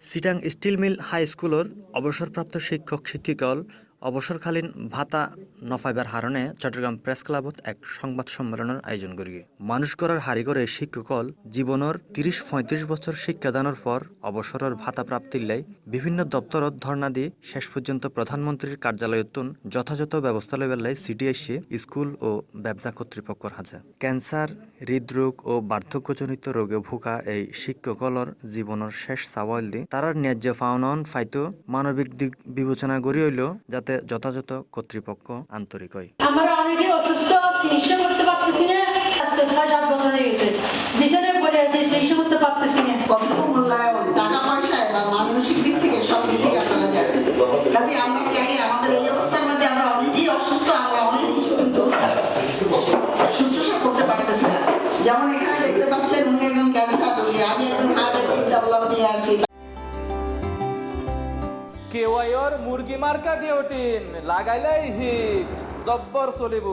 Chittagong steel mill high স্কুলত অবসরপ্রাপ্ত শিক্ষক শিক্ষিকাল অবসরকালীন ভাতা নফাইবার হারণে চট্টগ্রাম প্রেস ক্লাবত এক সংবাদ সম্মেলনের আয়োজন করি মানুষ করার হারি করে শিক্ষকল জীবনের তিরিশ পঁয়ত্রিশ বছর শিক্ষাদানের পর অবসরের ভাতা প্রাপ্তির লাই বিভিন্ন দপ্তরত ধর্ণা দিয়ে শেষ পর্যন্ত প্রধানমন্ত্রীর কার্যালয়তুন যথাযথ ব্যবস্থা লইবার লাই সিটি এসে স্কুল ও ব্যবসা কর্তৃপক্ষর হাজে ক্যান্সার, হৃদরোগ ও বার্ধক্যজনিত রোগে ভোগা এই শিক্ষকলর জীবনের শেষ সাওয়াল দি তারার ন্যায্য ফাউনন ফাইতো মানবিক দিক বিবেচনা করি হইল যাতে যথাযথ কর্তৃপক্ষ আন্তরিক হয় আমরা অনেকে অসুস্থ চিকিৎসা করতে পারতেছি না। আজকে ছয় সাত বছর হয়ে গেছে। বিছানায় পড়ে আছি চিকিৎসা করতে পারতেছি না। কতটুকু মূল্যায়ন টাকা পয়সায় বা মানসিক দিক থেকে সব দিক থেকে আপনারা জানেন। কাজে আমরা চাই আমাদের এই অবস্থার মধ্যে আমরা অনেকেই অসুস্থ আমরা অনেক কিছু কিন্তু শুশ্রূষা করতে পারতেছি না। যেমন এখানে দেখতে পাচ্ছেন উনি একজন ক্যান্সার রোগী আমি একজন হার্টের চিন্তা নিয়ে আছি কেওয়াইর মুরগি মার্কা দিওটিন লাগাইলাই হিট জব্বর চলিব।